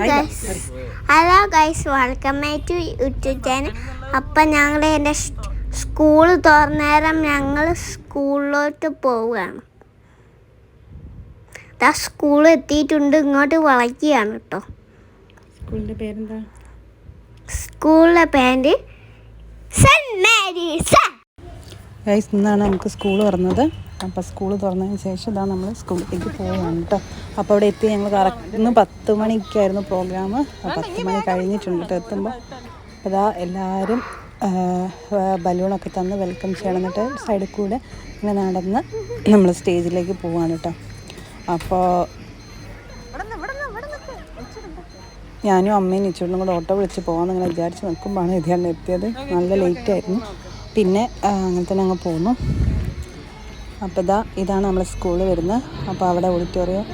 Guys hello guys welcome to YouTube channel അപ്പം ഞങ്ങൾ എന്റെ സ്കൂൾ തുറന്നേരം ഞങ്ങൾ സ്കൂളിലോട്ട് പോവുകയാണ്. ദാ സ്കൂൾ എത്തിയിട്ടുണ്ട് ഇങ്ങോട്ട് വളയ്ക്കുകയാണ് കേട്ടോ സ്കൂളിന്റെ പേരെന്താ? സ്കൂളിലെ പേര് സെന്റ് മേരീസ് ഗൈസ് ഇന്നാണ് നമുക്ക് സ്കൂൾ തുറന്നത്. അപ്പോൾ സ്കൂൾ തുറന്നതിന് ശേഷം ഇതാ നമ്മൾ സ്കൂളിലേക്ക് പോവുകയാണ് കേട്ടോ അപ്പോൾ അവിടെ എത്തി ഞങ്ങൾ കറക്റ്റ് പത്ത് മണിക്കായിരുന്നു പ്രോഗ്രാം പത്ത് മണി കഴിഞ്ഞിട്ടുണ്ട് കേട്ടോ എത്തുമ്പോൾ അപ്പോൾ ഇതാ എല്ലാവരും ബലൂണൊക്കെ തന്ന് വെൽക്കം ചെയ്യണം എന്നിട്ട് സൈഡിൽ കൂടെ ഇങ്ങനെ നടന്ന് നമ്മൾ സ്റ്റേജിലേക്ക് പോവാണ് കേട്ടോ അപ്പോൾ ഞാനും അമ്മയും ഇച്ചിട്ടും കൂടെ ഓട്ടോ വിളിച്ച് പോകാമെന്ന് ഇങ്ങനെ വിചാരിച്ച് നിൽക്കുമ്പോഴാണ് ഇതിയാണ് എത്തിയത്. നല്ല ലേറ്റ് ആയിരുന്നു. പിന്നെ അങ്ങനെ തന്നെ അങ്ങ് പോന്നു. അപ്പോൾ ഇതാ ഇതാണ് നമ്മൾ സ്കൂളിൽ വരുന്നത്. അപ്പോൾ അവിടെ ഓഡിറ്റോറിയം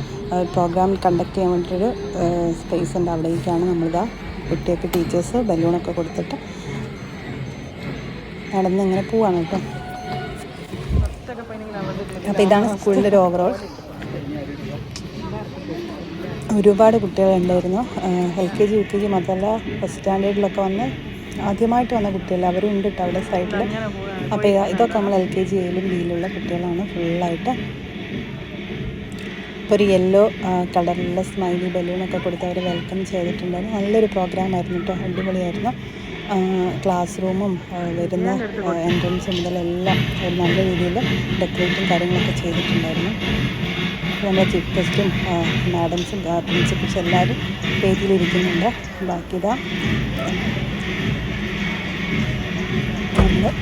പ്രോഗ്രാം കണ്ടക്ട് ചെയ്യാൻ വേണ്ടിയിട്ടൊരു സ്പേസ് ഉണ്ട്. അവിടേക്കാണ് നമ്മളിതാ കുട്ടിയൊക്കെ ടീച്ചേഴ്സ് ബലൂണൊക്കെ കൊടുത്തിട്ട് നടന്ന് ഇങ്ങനെ പോവാണ് കേട്ടോ. അപ്പോൾ ഇതാണ് സ്കൂളിന്റെ ഒരു ഓവറോൾ ഒരുപാട് കുട്ടികളുണ്ടായിരുന്നു L K G U K G മാത്രമല്ല ഫസ്റ്റ് സ്റ്റാൻഡേർഡിലൊക്കെ വന്ന് ആദ്യമായിട്ട് വന്ന കുട്ടികൾ അവരും ഉണ്ട് കേട്ടോ അവിടെ സൈഡിൽ അപ്പോൾ ഇതൊക്കെ നമ്മൾ എൽ കെ ജി എയിലും ബിയിലുള്ള കുട്ടികളാണ് ഫുള്ളായിട്ട് ഇപ്പോൾ ഒരു യെല്ലോ കളറിലുള്ള സ്മൈലി ബലൂണൊക്കെ കൊടുത്ത് അവർ വെൽക്കം ചെയ്തിട്ടുണ്ടായിരുന്നു. നല്ലൊരു പ്രോഗ്രാം ആയിരുന്നു കേട്ടോ അടിപൊളിയായിരുന്നു. ക്ലാസ് റൂമും വരുന്ന എൻട്രൻസ് മുതലെല്ലാം ഒരു നല്ല രീതിയിൽ ഡെക്കറേറ്റും കാര്യങ്ങളൊക്കെ ചെയ്തിട്ടുണ്ടായിരുന്നു. നമ്മുടെ ചീഫ് ഗസ്റ്റും മാഡംസും പ്രിൻസിപ്പൽസും എല്ലാവരും പേജിലിരിക്കുന്നുണ്ട്. ബാക്കി ഇതാ. നമ്മൾ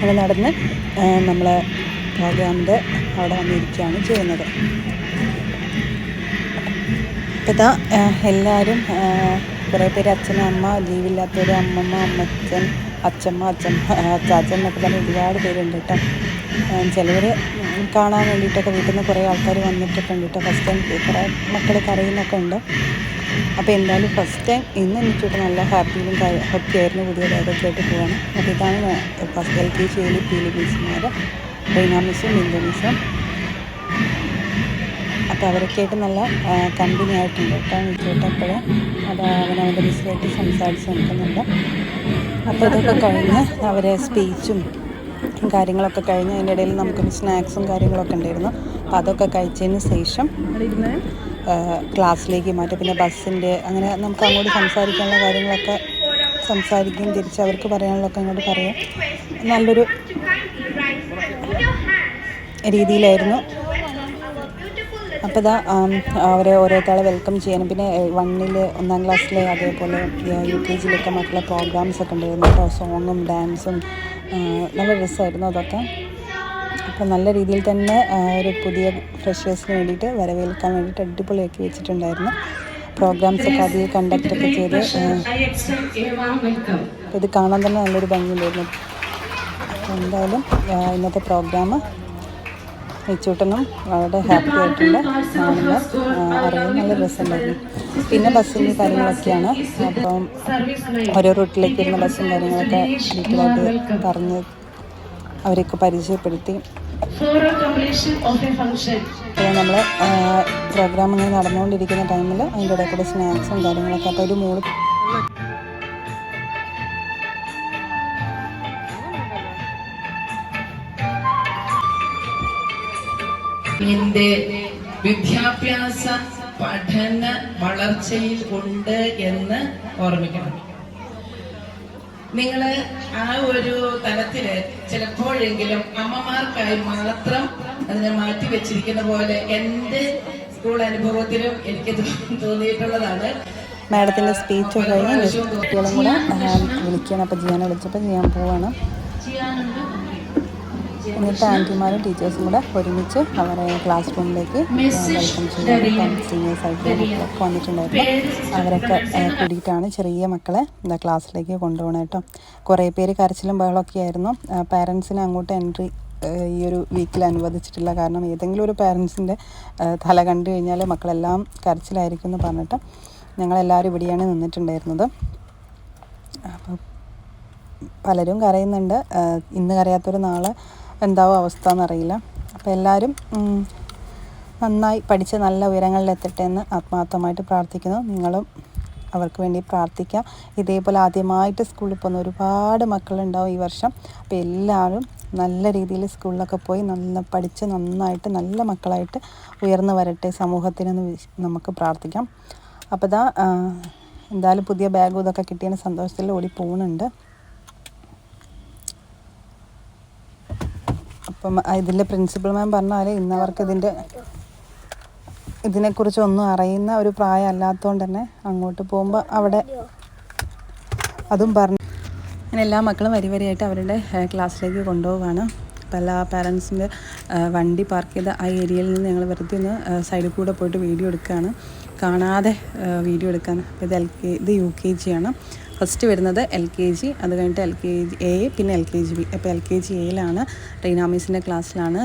അവിടെ നടന്ന് നമ്മൾ പ്രോഗ്രാമിന്റെ അവിടെ വന്നിരിക്കുകയാണ് ചെയ്യുന്നത്. അപ്പോൾ ഇതാ എല്ലാവരും കുറേ പേര് അച്ഛനും അമ്മ ലീവില്ലാത്തവർ അമ്മമ്മ അമ്മച്ചൻ അച്ഛമ്മ അച്ഛൻ അച്ചാച്ചൻ എന്നൊക്കെ പറഞ്ഞ് ഒരുപാട് പേരുണ്ട് കേട്ടോ. ചിലവർ കാണാൻ വേണ്ടിയിട്ടൊക്കെ വീട്ടിൽ നിന്ന് കുറേ ആൾക്കാർ വന്നിട്ടൊക്കെ ഉണ്ട് കേട്ടോ. ഫസ്റ്റ് ടൈം കുറേ മക്കളൊക്കെ അറിയുന്നൊക്കെ ഉണ്ട്. അപ്പോൾ എന്തായാലും ഫസ്റ്റ് ടൈം ഇന്ന് എനിക്കിട്ട് നല്ല ഹാപ്പിയിലും ഹാപ്പി ആയിരുന്നു പുതിയ ബാഗൊക്കെ ആയിട്ട് പോവാണ്. അപ്പോൾ ഇതാണ് ഫസ്റ്റ് എൽ കെ ജിയിൽ പി ലി മിസ്സുമാർ റീന മിസ്സും ബിന്ദു മിസ്സും അപ്പോൾ അവരൊക്കെ ആയിട്ട് നല്ല കമ്പനി ആയിട്ടുണ്ട് കേട്ടോ നിൽക്കട്ടപ്പോഴും അത് അവൻ അവന്റെ മിസ്സുമായിട്ട് സംസാരിച്ച് നിൽക്കുന്നുണ്ട്. അപ്പോൾ ഇതൊക്കെ കഴിഞ്ഞ് അവരെ സ്പീച്ചും കാര്യങ്ങളൊക്കെ കഴിഞ്ഞ് അതിന്റെ ഇടയിൽ നമുക്കൊരു സ്നാക്സും കാര്യങ്ങളൊക്കെ ഉണ്ടായിരുന്നു. അപ്പോൾ അതൊക്കെ കഴിച്ചതിന് ശേഷം ക്ലാസ്സിലേക്ക് മാറ്റും. പിന്നെ ബസ്സിന്റെ അങ്ങനെ നമുക്ക് അങ്ങോട്ട് സംസാരിക്കാനുള്ള കാര്യങ്ങളൊക്കെ സംസാരിക്കും തിരിച്ച് അവർക്ക് പറയാനുള്ളതൊക്കെ അങ്ങോട്ട് പറയാം. നല്ലൊരു രീതിയിലായിരുന്നു. അപ്പോൾ ഇതാ അവരെ ഓരോരുത്തരെ വെൽക്കം ചെയ്യാനും. പിന്നെ വണ്ണിൽ ഒന്നാം ക്ലാസ്സിലെ അതേപോലെ യു കെ ജിയിലൊക്കെ മക്കളെ പ്രോഗ്രാംസ് ഒക്കെ ഉണ്ടായിരുന്നു. കേട്ടോ സോങ്ങും ഡാൻസും നല്ല രസമായിരുന്നു അതൊക്കെ. അപ്പോൾ നല്ല രീതിയിൽ തന്നെ ഒരു പുതിയ ഫ്രഷേഴ്സിന് വേണ്ടിയിട്ട് വരവേൽക്കാൻ വേണ്ടിയിട്ട് അടിപൊളിയാക്കി വെച്ചിട്ടുണ്ടായിരുന്നു. പ്രോഗ്രാംസ് ഒക്കെ അതിൽ കണ്ടക്ട് ഒക്കെ ചെയ്ത് ഇത് കാണാൻ തന്നെ നല്ലൊരു ഭംഗിയുണ്ടായിരുന്നു. അപ്പോൾ എന്തായാലും ഇന്നത്തെ പ്രോഗ്രാം നെച്ചൂട്ടനും വളരെ ഹാപ്പി ആയിട്ടുണ്ട് കാണുമ്പോൾ അറിയാൻ നല്ല രസമുണ്ടായിരുന്നു. പിന്നെ ബസ്സിന്റെ കാര്യങ്ങളൊക്കെയാണ്. അപ്പം ഓരോ റൂട്ടിലേക്ക് വരുന്ന ബസ്സും കാര്യങ്ങളൊക്കെ ഡീറ്റെയിലായിട്ട് പറഞ്ഞ് അവരെയൊക്കെ പരിചയപ്പെടുത്തി. നമ്മൾ പ്രോഗ്രാം ഇങ്ങനെ നടന്നുകൊണ്ടിരിക്കുന്ന ടൈമിൽ അതിന്റെ ഇടയിൽ കൂടെ സ്നാക്സും കാര്യങ്ങളൊക്കെ. അപ്പോൾ ഒരു മൂന്ന് എന്റെ വിദ്യാഭ്യാസ പഠന വളർച്ചയിൽ ഉണ്ട് എന്ന് ഓർമ്മിക്കണം. നിങ്ങൾ ആ ഒരു തലത്തിൽ ചിലപ്പോഴെങ്കിലും അമ്മമാർക്കായി മാത്രം അതിനെ മാറ്റി വെച്ചിരിക്കുന്ന പോലെ എന്റെ സ്കൂൾ അനുഭവത്തിലും എനിക്ക് തോന്നിയിട്ടുള്ളതാണ്. മാഡത്തിന്റെ സ്പീച്ച് കഴിഞ്ഞ് കുട്ടികളും കൂടെ വിളിക്കുകയാണ്. അപ്പോൾ ജിയാനെ വിളിച്ചപ്പോൾ ജിയാൻ പോവാണ്. എന്നിട്ട് ആന്റിമാരും ടീച്ചേഴ്സും കൂടെ ഒരുമിച്ച് അവരെ ക്ലാസ് റൂമിലേക്ക് വെൽക്കം ചെയ്യാൻ സീനിയേഴ്സ് ആയിട്ടുള്ള മക്കളൊക്കെ വന്നിട്ടുണ്ടായിരുന്നു. അവരൊക്കെ കൂടിയിട്ടാണ് ചെറിയ മക്കളെ എന്താ ക്ലാസ്സിലേക്ക് കൊണ്ടുപോകണം കേട്ടോ. കുറേ പേര് കരച്ചിലും ബഹളമൊക്കെ ആയിരുന്നു. പാരൻസിന് അങ്ങോട്ട് എൻട്രി ഈ ഒരു വീക്കിൽ അനുവദിച്ചിട്ടില്ല. കാരണം ഏതെങ്കിലും ഒരു പാരൻസിന്റെ തല കണ്ടു കഴിഞ്ഞാൽ മക്കളെല്ലാം കരച്ചിലായിരിക്കും എന്ന് പറഞ്ഞിട്ട് ഞങ്ങളെല്ലാവരും ഇവിടെയാണ് നിന്നിട്ടുണ്ടായിരുന്നത്. അപ്പോൾ പലരും കരയുന്നുണ്ട്. ഇന്ന് കരയാത്തൊരു നാളെ എന്താവും അവസ്ഥ എന്നറിയില്ല അപ്പോൾ എല്ലാവരും നന്നായി പഠിച്ച് നല്ല ഉയരങ്ങളിലെത്തട്ടെ എന്ന് ആത്മാർത്ഥമായിട്ട് പ്രാർത്ഥിക്കുന്നു. നിങ്ങളും അവർക്ക് വേണ്ടി പ്രാർത്ഥിക്കാം ഇതേപോലെ ആദ്യമായിട്ട് സ്കൂളിൽ പോകുന്ന ഒരുപാട് മക്കളുണ്ടാവും ഈ വർഷം. അപ്പോൾ എല്ലാവരും നല്ല രീതിയിൽ സ്കൂളിലൊക്കെ പോയി നല്ല പഠിച്ച് നന്നായിട്ട് നല്ല മക്കളായിട്ട് ഉയർന്നു വരട്ടെ സമൂഹത്തിനെന്ന് നമുക്ക് പ്രാർത്ഥിക്കാം. അപ്പോൾ ഇതാ എന്തായാലും പുതിയ ബാഗും ഇതൊക്കെ കിട്ടിയതിന് സന്തോഷത്തിൽ ഓടി പോകുന്നുണ്ട് അപ്പം ഇതിന്റെ പ്രിൻസിപ്പൽ മാം പറഞ്ഞാൽ ഇന്നവർക്ക് ഇതിന്റെ ഇതിനെക്കുറിച്ചൊന്നും അറിയുന്ന ഒരു പ്രായം അല്ലാത്തതുകൊണ്ട് തന്നെ അങ്ങോട്ട് പോകുമ്പോൾ അവിടെ അതും പറഞ്ഞു. അങ്ങനെ എല്ലാ മക്കളും വരി വരിയായിട്ട് അവരുടെ ക്ലാസ്സിലേക്ക് കൊണ്ടുപോവാണ്. അപ്പോൾ എല്ലാ പാരൻസിന്റെ വണ്ടി പാർക്ക് ചെയ്ത ആ ഏരിയയിൽ നിന്ന് ഞങ്ങൾ വെറുതെ ഒന്ന് സൈഡിൽ കൂടെ പോയിട്ട് വീഡിയോ എടുക്കുകയാണ്. കാണാതെ വീഡിയോ എടുക്കാൻ. അപ്പോൾ ഇത് എൽ കെ ഇത് യു കെ ജി ആണ്. ഫസ്റ്റ് വരുന്നത് എൽ കെ ജി അത് കഴിഞ്ഞിട്ട് എൽ കെ ജി എ പിന്നെ എൽ കെ ജി ബി. അപ്പോൾ എൽ കെ ജി എയിലാണ് റീനാമീസിന്റെ ക്ലാസ്സിലാണ്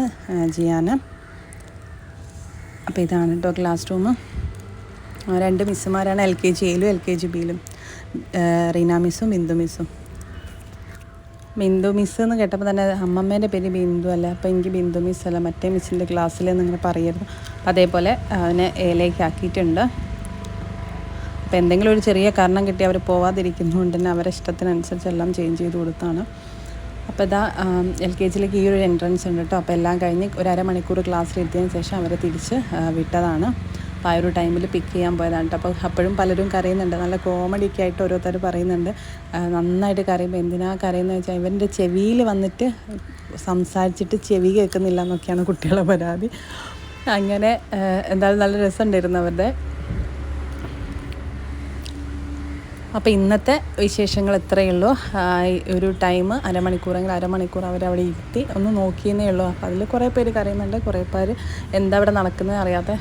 ജിയാന്. അപ്പോൾ ഇതാണ് കേട്ടോ ക്ലാസ് റൂം. രണ്ട് മിസ്സുമാരാണ് എൽ കെ ജി എയിലും എൽ കെ ജി ബിയിലും റീന മിസ്സും ബിന്ദു മിസ്സും. ബിന്ദു മിസ് എന്ന് കേട്ടപ്പോൾ തന്നെ അമ്മമ്മേന്റെ പേര് ബിന്ദു അല്ല? അപ്പോൾ എനിക്ക് ബിന്ദു മിസ് അല്ല മറ്റേ മിസ്സിന്റെ ക്ലാസ്സിൽ എന്നിങ്ങനെ പറയരുത്. അതേപോലെ അവനെ എയിലേക്ക് ആക്കിയിട്ടുണ്ട്. അപ്പോൾ എന്തെങ്കിലും ഒരു ചെറിയ കാരണം കിട്ടി അവർ പോവാതിരിക്കുന്നതുകൊണ്ട് തന്നെ അവരെ ഇഷ്ടത്തിനനുസരിച്ച് എല്ലാം ചേഞ്ച് ചെയ്ത് കൊടുത്താണ്. അപ്പോൾ ഇതാ എൽ കെ ജിയിലേക്ക് ഈ ഒരു എൻട്രൻസ് ഉണ്ട് കേട്ടോ അപ്പോൾ എല്ലാം കഴിഞ്ഞ് ഒരു അരമണിക്കൂർ ക്ലാസ്സിലെത്തിയതിന് ശേഷം അവരെ തിരിച്ച് വിട്ടതാണ്. അപ്പോൾ ആ ഒരു ടൈമിൽ പിക്ക് ചെയ്യാൻ പോയതാണ് അപ്പോൾ അപ്പോഴും പലരും കരയുന്നുണ്ട്. നല്ല കോമഡിയൊക്കെ ആയിട്ട് ഓരോരുത്തർ പറയുന്നുണ്ട്. നന്നായിട്ട് കരയുമ്പോൾ എന്തിനാ കരയുന്നത് വെച്ചാൽ ഇവന്റെ ചെവിയിൽ വന്നിട്ട് സംസാരിച്ചിട്ട് ചെവി കേൾക്കുന്നില്ല എന്നൊക്കെയാണ് കുട്ടികളെ പരാതി. അങ്ങനെ എന്തായാലും നല്ല രസമുണ്ടായിരുന്നു അവരുടെ അപ്പോൾ ഇന്നത്തെ വിശേഷങ്ങൾ ഇത്രയേ ഉള്ളൂ ഒരു ടൈം അരമണിക്കൂറെങ്കിൽ അരമണിക്കൂർ അവരവിടെ ഇരുത്തി ഒന്ന് നോക്കിയെന്നേ ഉള്ളൂ. അപ്പോൾ അതിൽ കുറേ പേര് കരയുന്നുണ്ട്. കുറേ പേര് എന്താ അവിടെ നടക്കുന്നത് അറിയാതെ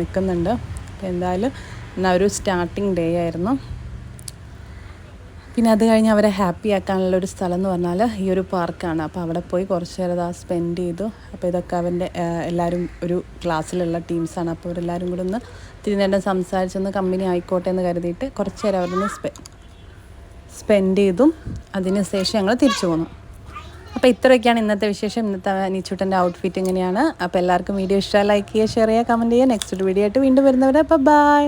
നിൽക്കുന്നുണ്ട്. അപ്പോൾ എന്തായാലും എന്നാൽ ഒരു സ്റ്റാർട്ടിങ് ഡേ ആയിരുന്നു. പിന്നെ അത് കഴിഞ്ഞ് അവരെ ഹാപ്പി ആക്കാനുള്ള ഒരു സ്ഥലം എന്ന് പറഞ്ഞാൽ ഈ ഒരു പാർക്കാണ് അപ്പോൾ അവിടെ പോയി കുറച്ച് നേരം അത് സ്പെൻഡ് ചെയ്തു. അപ്പോൾ ഇതൊക്കെ അവന്റെ എല്ലാവരും ഒരു ക്ലാസ്സിലുള്ള ടീംസാണ് അപ്പോൾ അവരെല്ലാവരും കൂടെ ഒന്ന് ഇത്തിരി നേരം സംസാരിച്ചൊന്ന് കമ്പനി ആയിക്കോട്ടെ എന്ന് കരുതിയിട്ട് കുറച്ച് നേരം അവരൊന്ന് സ്പെ സ്പെൻഡ് ചെയ്തും അതിന് ശേഷം ഞങ്ങൾ തിരിച്ചു പോന്നു. അപ്പോൾ ഇത്രയൊക്കെയാണ് ഇന്നത്തെ വിശേഷം. ഇന്നത്തെ നീച്ചൂട്ടന്റെ ഔട്ട്ഫിറ്റ് ഇങ്ങനെയാണ്. അപ്പോൾ എല്ലാവർക്കും വീഡിയോ ഇഷ്ടമായി ലൈക്ക് ചെയ്യുക ഷെയർ ചെയ്യുക കമന്റ് ചെയ്യുക. നെക്സ്റ്റ് വീഡിയോ ആയിട്ട് വീണ്ടും വരുന്നവരെ അപ്പോൾ ബൈ